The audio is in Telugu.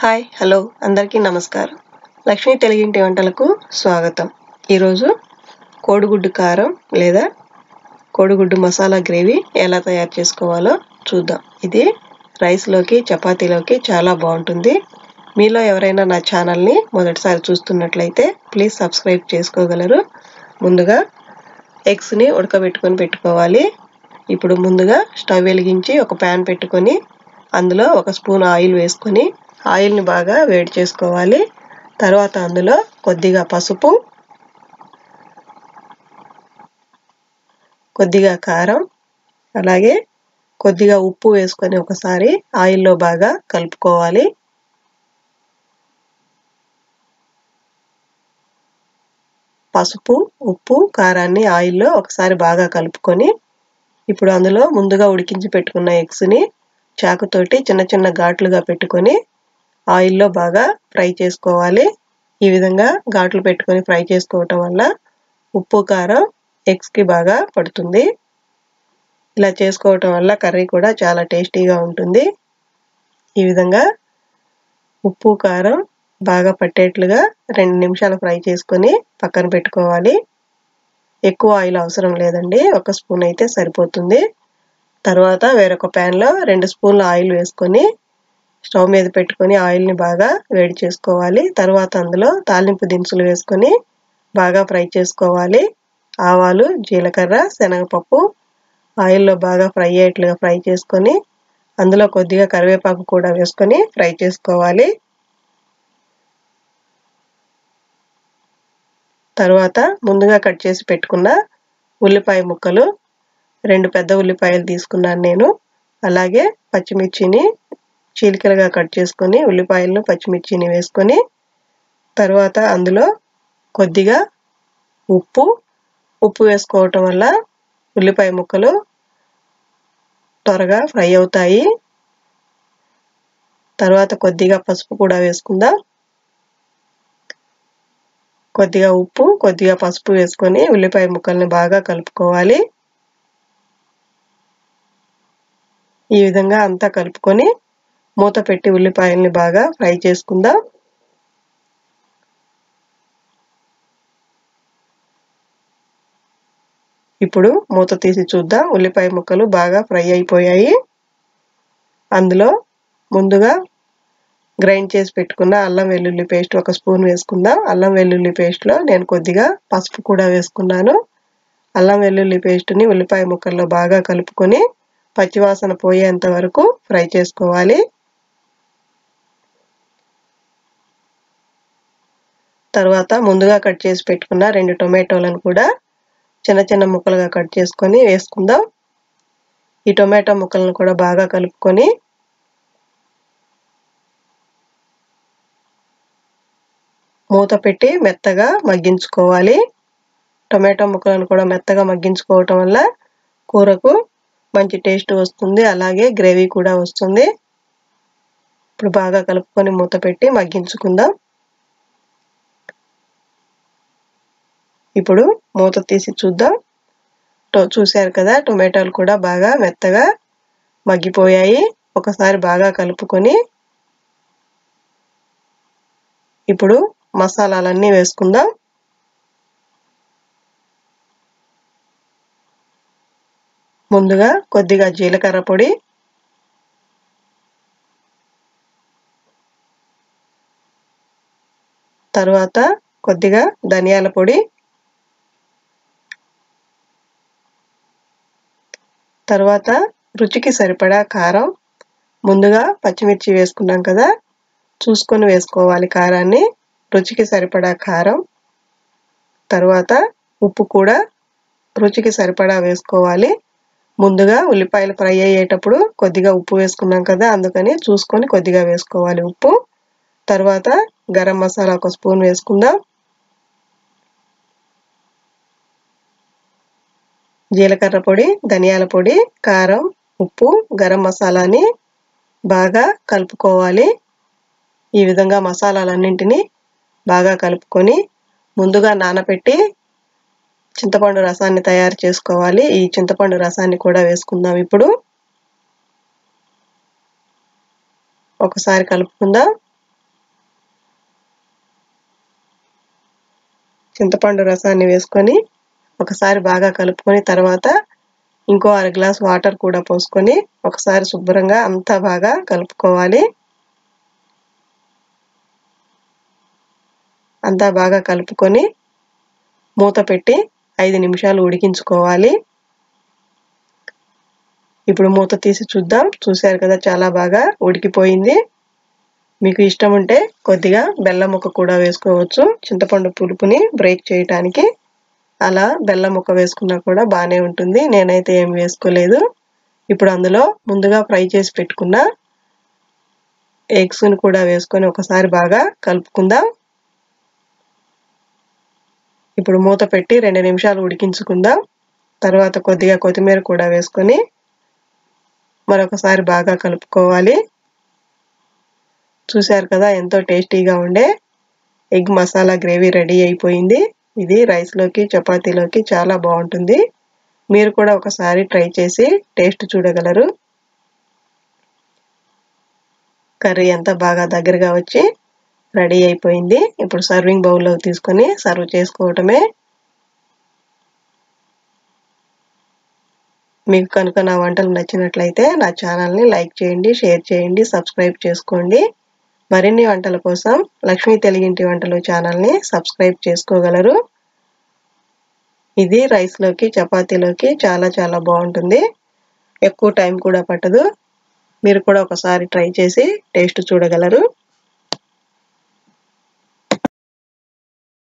హాయ్ హలో అందరికీ నమస్కారం. లక్ష్మీ తెలుగింటి వంటలకు స్వాగతం. ఈరోజు కోడిగుడ్డు కారం లేదా కోడిగుడ్డు మసాలా గ్రేవీ ఎలా తయారు చేసుకోవాలో చూద్దాం. ఇది రైస్లోకి చపాతీలోకి చాలా బాగుంటుంది. మీలో ఎవరైనా నా ఛానల్ని మొదటిసారి చూస్తున్నట్లయితే ప్లీజ్ సబ్స్క్రైబ్ చేసుకోగలరు. ముందుగా ఎగ్స్ని ఉడకబెట్టుకొని పెట్టుకోవాలి. ఇప్పుడు ముందుగా స్టవ్ వెలిగించి ఒక ప్యాన్ పెట్టుకొని అందులో ఒక స్పూన్ ఆయిల్ వేసుకొని ఆయిల్ని బాగా వేడి చేసుకోవాలి. తర్వాత అందులో కొద్దిగా పసుపు కొద్దిగా కారం అలాగే కొద్దిగా ఉప్పు వేసుకొని ఒకసారి ఆయిల్లో బాగా కలుపుకోవాలి. పసుపు ఉప్పు కారాన్ని ఆయిల్లో ఒకసారి బాగా కలుపుకొని ఇప్పుడు అందులో ముందుగా ఉడికించి పెట్టుకున్న ఎగ్స్ని చాకుతోటి చిన్న చిన్న ఘాట్లుగా పెట్టుకొని ఆయిల్లో బాగా ఫ్రై చేసుకోవాలి. ఈ విధంగా ఘాట్లు పెట్టుకొని ఫ్రై చేసుకోవటం వల్ల ఉప్పు కారం ఎగ్స్కి బాగా పడుతుంది. ఇలా చేసుకోవటం వల్ల కర్రీ కూడా చాలా టేస్టీగా ఉంటుంది. ఈ విధంగా ఉప్పు కారం బాగా పట్టేట్లుగా రెండు నిమిషాలు ఫ్రై చేసుకొని పక్కన పెట్టుకోవాలి. ఎక్కువ ఆయిల్ అవసరం లేదండి. ఒక స్పూన్ అయితే సరిపోతుంది. తర్వాత వేరొక ప్యాన్లో రెండు స్పూన్ల ఆయిల్ వేసుకొని స్టవ్ మీద పెట్టుకొని ఆయిల్ని బాగా వేడి చేసుకోవాలి. తర్వాత అందులో తాలింపు దినుసులు వేసుకొని బాగా ఫ్రై చేసుకోవాలి. ఆవాలు జీలకర్ర శనగపప్పు ఆయిల్లో బాగా ఫ్రై అయ్యేట్లుగా ఫ్రై చేసుకొని అందులో కొద్దిగా కరివేపాకు కూడా వేసుకొని ఫ్రై చేసుకోవాలి. తర్వాత ముందుగా కట్ చేసి పెట్టుకున్న ఉల్లిపాయ ముక్కలు రెండు పెద్ద ఉల్లిపాయలు తీసుకున్నాను నేను. అలాగే పచ్చిమిర్చిని చీలికలుగా కట్ చేసుకొని ఉల్లిపాయలను పచ్చిమిర్చిని వేసుకొని తర్వాత అందులో కొద్దిగా ఉప్పు. ఉప్పు వేసుకోవటం వల్ల ఉల్లిపాయ ముక్కలు త్వరగా ఫ్రై అవుతాయి. తర్వాత కొద్దిగా పసుపు కూడా వేసుకుందాం. కొద్దిగా ఉప్పు కొద్దిగా పసుపు వేసుకొని ఉల్లిపాయ ముక్కల్ని బాగా కలుపుకోవాలి. ఈ విధంగా అంతా కలుపుకొని మూత పెట్టి ఉల్లిపాయల్ని బాగా ఫ్రై చేసుకుందాం. ఇప్పుడు మూత తీసి చూద్దాం. ఉల్లిపాయ ముక్కలు బాగా ఫ్రై అయిపోయాయి. అందులో ముందుగా గ్రైండ్ చేసి పెట్టుకున్న అల్లం వెల్లుల్లి పేస్ట్ ఒక స్పూన్ వేసుకుందాం. అల్లం వెల్లుల్లి పేస్ట్లో నేను కొద్దిగా పసుపు కూడా వేసుకున్నాను. అల్లం వెల్లుల్లి పేస్ట్ని ఉల్లిపాయ ముక్కల్లో బాగా కలుపుకొని పచ్చివాసన పోయేంత వరకు ఫ్రై చేసుకోవాలి. తర్వాత ముందుగా కట్ చేసి పెట్టుకున్న రెండు టొమాటోలను కూడా చిన్న చిన్న ముక్కలుగా కట్ చేసుకొని వేసుకుందాం. ఈ టొమాటో ముక్కలను కూడా బాగా కలుపుకొని మూత పెట్టి మెత్తగా మగ్గించుకోవాలి. టొమాటో ముక్కలను కూడా మెత్తగా మగ్గించుకోవటం వల్ల కూరకు మంచి టేస్ట్ వస్తుంది. అలాగే గ్రేవీ కూడా వస్తుంది. ఇప్పుడు బాగా కలుపుకొని మూత పెట్టి మగ్గించుకుందాం. ఇప్పుడు మూత తీసి చూద్దాం. చూశారు కదా టొమాటోలు కూడా బాగా మెత్తగా మగ్గిపోయాయి. ఒకసారి బాగా కలుపుకొని ఇప్పుడు మసాలాలన్నీ వేసుకుందాం. ముందుగా కొద్దిగా జీలకర్ర పొడి తర్వాత కొద్దిగా ధనియాల పొడి తర్వాత రుచికి సరిపడా కారం ముందుగా పచ్చిమిర్చి వేసుకున్నాం కదా చూసుకొని వేసుకోవాలి కారాన్ని. రుచికి సరిపడా కారం తర్వాత ఉప్పు కూడా రుచికి సరిపడా వేసుకోవాలి. ముందుగా ఉల్లిపాయలు ఫ్రై అయ్యేటప్పుడు కొద్దిగా ఉప్పు వేసుకున్నాం కదా అందుకని చూసుకొని కొద్దిగా వేసుకోవాలి ఉప్పు. తర్వాత గరం మసాలా ఒక స్పూన్ వేసుకుందాం. జీలకర్ర పొడి ధనియాల పొడి కారం ఉప్పు గరం మసాలాని బాగా కలుపుకోవాలి. ఈ విధంగా మసాలాలన్నింటినీ బాగా కలుపుకొని ముందుగా నానపెట్టి చింతపండు రసాన్ని తయారు చేసుకోవాలి. ఈ చింతపండు రసాన్ని కూడా వేసుకుందాం ఇప్పుడు. ఒకసారి కలుపుకుందాం. చింతపండు రసాన్ని వేసుకొని ఒకసారి బాగా కలుపుకొని తర్వాత ఇంకో అర గ్లాస్ వాటర్ కూడా పోసుకొని ఒకసారి శుభ్రంగా అంతా బాగా కలుపుకోవాలి. అంతా బాగా కలుపుకొని మూత పెట్టి ఐదు నిమిషాలు ఉడికించుకోవాలి. ఇప్పుడు మూత తీసి చూద్దాం. చూశారు కదా చాలా బాగా ఉడికిపోయింది. మీకు ఇష్టం ఉంటే కొద్దిగా బెల్లం ముక్క కూడా వేసుకోవచ్చు. చింతపండు పులుపుని బ్రేక్ చేయటానికి అలా బెల్లం ముక్క వేసుకున్నా కూడా బాగానే ఉంటుంది. నేనైతే ఏం వేసుకోలేదు. ఇప్పుడు అందులో ముందుగా ఫ్రై చేసి పెట్టుకున్న ఎగ్స్ని కూడా వేసుకొని ఒకసారి బాగా కలుపుకుందాం. ఇప్పుడు మూత పెట్టి రెండు నిమిషాలు ఉడికించుకుందాం. తర్వాత కొద్దిగా కొత్తిమీర కూడా వేసుకొని మరొకసారి బాగా కలుపుకోవాలి. చూశారు కదా ఎంతో టేస్టీగా ఉండే ఎగ్ మసాలా గ్రేవీ రెడీ అయిపోయింది. ఇది రైస్లోకి చపాతీలోకి చాలా బాగుంటుంది. మీరు కూడా ఒకసారి ట్రై చేసి టేస్ట్ చూడగలరు. కర్రీ అంతా బాగా దగ్గరగా వచ్చి రెడీ అయిపోయింది. ఇప్పుడు సర్వింగ్ బౌల్లో తీసుకొని సర్వ్ చేసుకోవటమే. మీకు కనుక నా వంటలు నచ్చినట్లయితే నా ఛానల్ని లైక్ చేయండి షేర్ చేయండి సబ్స్క్రైబ్ చేసుకోండి. మరిన్ని వంటల కోసం లక్ష్మీ తెలుగింటి వంటలు ఛానల్ని సబ్స్క్రైబ్ చేసుకోగలరు. ఇది రైస్లోకి చపాతీలోకి చాలా చాలా బాగుంటుంది. ఎక్కువ టైం కూడా పట్టదు. మీరు కూడా ఒకసారి ట్రై చేసి టేస్ట్ చూడగలరు.